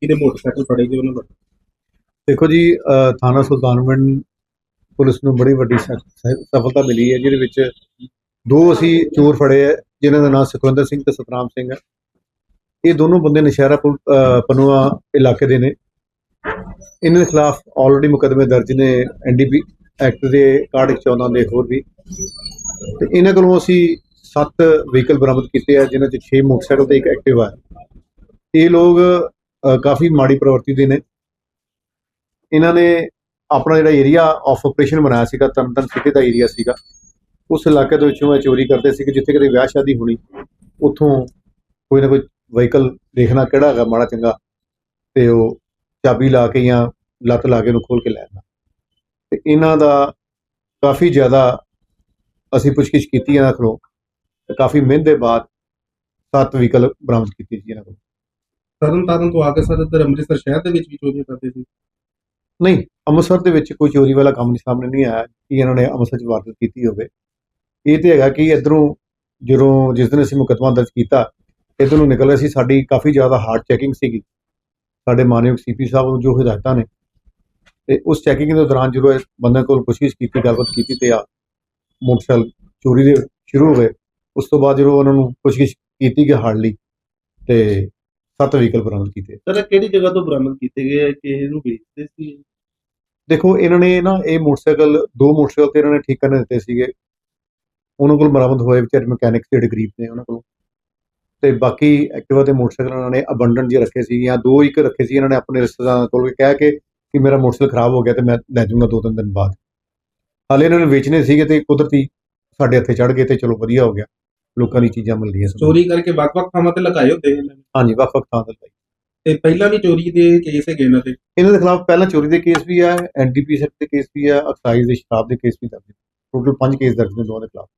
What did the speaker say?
ਕਿਹਦੇ ਮੋਟਰਸਾਈਕਲ ਫੜੇ ਗਏ ਉਹਨਾਂ ਦਾ ਦੇਖੋ ਜੀ, ਅਹ, ਥਾਣਾ ਸੁਲਤਾਨਵਿੰਡ ਪੁਲਿਸ ਨੂੰ ਬੜੀ ਵੱਡੀ ਸ- ਸ- ਸਫਲਤਾ ਮਿਲੀ ਹੈ, ਜਿਹਦੇ ਵਿੱਚ ਦੋ ਅਸੀਂ ਚੋਰ ਫੜੇ ਹੈ ਜਿਨ੍ਹਾਂ ਦਾ ਨਾਮ ਸੁਖਵਿੰਦਰ ਸਿੰਘ ਤੇ ਸਤਨਾਮ ਸਿੰਘ ਹੈ। ਇਹ ਦੋਨੋਂ ਬੰਦੇ ਨਸ਼ਹਿਰਾ ਪੁਲ- ਅਹ, ਪਨੂਆ ਇਲਾਕੇ ਦੇ ਨੇ। ਇਹਨਾਂ ਦੇ ਖਿਲਾਫ ਆਲਰੇਡੀ ਮੁਕੱਦਮੇ ਦਰਜ ਨੇ ਐਨਡੀਪੀ ਐਕਟ ਦੇ 6114 ਦੇ ਹੋਰ ਵੀ। ਤੇ ਇਹਨਾਂ ਕੋਲੋਂ ਅਸੀਂ 7 ਵਹੀਕਲ ਬਰਾਮਦ ਕੀਤੇ ਆ ਜਿਨ੍ਹਾਂ 'ਚ 6 ਮੋਟਰਸਾਈਕਲ ਤੇ ਇੱਕ ਐਕਟਿਵਾ ਹੈ। ਇਹ ਲੋਕ ਕਾਫੀ ਮਾੜੀ ਪ੍ਰਵਰਤੀ ਦੇ ਨੇ। ਇਹਨਾਂ ਨੇ ਆਪਣਾ ਜਿਹੜਾ ਏਰੀਆ ਆਫ ਆਪਰੇਸ਼ਨ ਬਣਾਇਆ ਸੀਗਾ ਤਰਨਤਨ ਸਿਟੀ ਦਾ ਏਰੀਆ ਸੀਗਾ। ਉਸ ਇਲਾਕੇ ਦੇ ਵਿੱਚੋਂ ਇਹ ਚੋਰੀ ਕਰਦੇ ਸੀ ਕਿ ਜਿੱਥੇ ਕਿਤੇ ਵਿਆਹ ਸ਼ਾਦੀ ਹੋਣੀ, ਉੱਥੋਂ ਕੋਈ ਨਾ ਕੋਈ ਵਹੀਕਲ ਦੇਖਣਾ ਕਿਹੜਾ ਹੈਗਾ ਮਾੜਾ ਚੰਗਾ, ਤੇ ਉਹ ਚਾਬੀ ਲਾ ਕੇ ਜਾਂ ਲੱਤ ਲਾ ਕੇ ਉਹਨੂੰ ਖੋਲ ਕੇ ਲੈ ਆਉਣਾ ਤੇ ਇਹਨਾਂ ਦਾ ਕਾਫੀ ਜ਼ਿਆਦਾ ਅਸੀਂ ਪੁੱਛਗਿੱਛ ਕੀਤੀ ਇਹਨਾਂ ਕੋਲੋਂ, ਤੇ ਕਾਫੀ ਮਿਹਨਤ ਦੇ ਬਾਅਦ ਸੱਤ ਵਹੀਕਲ ਬਰਾਮਦ ਕੀਤੇ ਸੀ ਇਹਨਾਂ ਕੋਲ। ਤਰਨ ਤੋਂ ਆ ਕੇ ਸਰ ਇੱਧਰ ਅੰਮ੍ਰਿਤਸਰ ਸ਼ਹਿਰ ਦੇ ਵਿੱਚ ਵੀ ਚੋਰੀਆਂ ਕਰਦੇ ਸੀ। ਨਹੀਂ, ਅੰਮ੍ਰਿਤਸਰ ਦੇ ਵਿੱਚ ਕੋਈ ਚੋਰੀ ਵਾਲਾ ਕੰਮ ਨਹੀਂ, ਸਾਹਮਣੇ ਨਹੀਂ ਆਇਆ ਕਿ ਇਹਨਾਂ ਨੇ ਅੰਮ੍ਰਿਤਸਰ 'ਚ ਵਾਰਦਾਤ ਕੀਤੀ ਹੋਵੇ। ਇਹ ਤੇ ਹੈਗਾ ਕਿ ਇਧਰੋਂ ਜਦੋਂ ਜਿਸ ਦਿਨ ਅਸੀਂ ਮੁਕੱਦਮਾ ਦਰਜ ਕੀਤਾ, ਇਧਰ ਨੂੰ ਨਿਕਲ ਰਿਹਾ ਸੀ, ਸਾਡੀ ਕਾਫੀ ਜ਼ਿਆਦਾ ਹਾਰਡ ਚੈਕਿੰਗ ਸੀਗੀ। ਸਾਡੇ ਮਾਨਯੋਗ ਸੀਪੀ ਸਾਹਿਬ ਨੂੰ ਜੋ ਹਦਾਇਤਾਂ ਨੇ, ਤੇ ਉਸ ਚੈਕਿੰਗ ਦੇ ਦੌਰਾਨ ਜਦੋਂ ਇਹ ਬੰਦੇ ਕੋਲ ਪੁੱਛਗਿੱਛ ਕੀਤੀ, ਗੱਲਬਾਤ ਕੀਤੀ ਤੇ ਆ ਮੋਟਰਸਾਈਕਲ ਚੋਰੀ ਦੇ ਸ਼ੁਰੂ ਹੋ ਗਏ। ਉਸ ਤੋਂ ਬਾਅਦ ਜਦੋਂ ਉਹਨਾਂ ਨੂੰ ਪੁੱਛਗਿੱਛ ਕੀਤੀ ਕਿ ਹਾਰਡਲੀ, ਤੇ ਸੱਤ ਵਹੀਕਲ ਬਰਾਮਦ ਕੀਤੇ। ਸਰ ਕਿਹੜੀ ਜਗ੍ਹਾ ਤੋਂ ਬਰਾਮਦ ਕੀਤੇ ਗਏ ਕਿ ਇਹਨੂੰ ਵੇਚਦੇ ਸੀ? ਦੇਖੋ ਇਹਨਾਂ ਨੇ ਨਾ ਇਹ ਮੋਟਰਸਾਈਕਲ ਦੋ ਮੋਟਰਸਾਈਕਲ ਤੇ ਇਹਨਾਂ ਨੇ ਠੀਕ ਕਰਨ ਦਿੱਤੇ ਸੀਗੇ। ਉਹਨਾਂ ਕੋਲ ਬਰਾਮਦ ਹੋਏ ਵਿਚਾਰੇ ਮਕੈਨਿਕਸ ਜਿਹੜੇ ਗਰੀਬ ਨੇ ਉਹਨਾਂ ਕੋਲ। ਤੇ ਬਾਕੀ ਐਕਟਿਵਾ ਤੇ ਮੋਟਰਸਾਈਕਲ ਇਹਨਾਂ ਨੇ ਅਬੰਡੈਂਟ ਜੇ ਰੱਖੇ ਸੀ ਜਾਂ ਦੋ ਇੱਕ ਰੱਖੇ ਸੀ ਇਹਨਾਂ ਨੇ ਆਪਣੇ ਰਿਸ਼ਤੇਦਾਰਾਂ ਕੋਲ ਕਹਿ ਕੇ ਕਿ ਮੇਰਾ ਮੋਟਰਸਾਈਕਲ ਖਰਾਬ ਹੋ ਗਿਆ ਤੇ ਮੈਂ ਲੈ ਜਾਊਂਗਾ ਦੋ ਤਿੰਨ ਦਿਨ ਬਾਅਦ। ਹਾਲੇ ਇਹਨਾਂ ਨੇ ਵੇਚਣੇ ਸੀਗੇ ਤੇ ਕੁਦਰਤੀ ਸਾਡੇ ਹੱਥੇ ਚੜ ਗਏ ਤੇ ਚਲੋ ਵਧੀਆ ਹੋ ਗਿਆ। ਲੋਕਾਂ ਦੀ ਚੀਜ਼ਾਂ ਮਿਲ ਰਹੀਆਂ ਸਨ। ਚੋਰੀ ਕਰਕੇ ਵੱਖ-ਵੱਖ ਥਾਵਾਂ ਤੇ ਲਗਾਏ ਹੁੰਦੇ ਇਹਨਾਂ ਨੇ। ਹਾਂਜੀ ਵੱਖ ਵੱਖ ਥਾਂ ਤੇ ਲਾਈ। ਤੇ ਪਹਿਲਾਂ ਵੀ ਚੋਰੀ ਦੇ ਕੇਸ ਹੈਗੇ ਇਹਨਾਂ ਤੇ ਇਹਨਾਂ ਦੇ ਖਿਲਾਫ ਪਹਿਲਾਂ ਚੋਰੀ ਦੇ ਕੇਸ ਵੀ ਹੈ ਐਨਡੀਪੀ ਸੈਕਟ ਦੇ ਕੇਸ ਵੀ ਹੈ ਐਕਸਾਈਜ਼ ਦੇ ਸ਼ਰਾਬ ਦੇ ਕੇਸ ਵੀ ਦਰਜ ਟੋਟਲ 5 ਕੇਸ ਦਰਜ ਨੇ ਦੋਵਾਂ ਦੇ ਖਿਲਾਫ।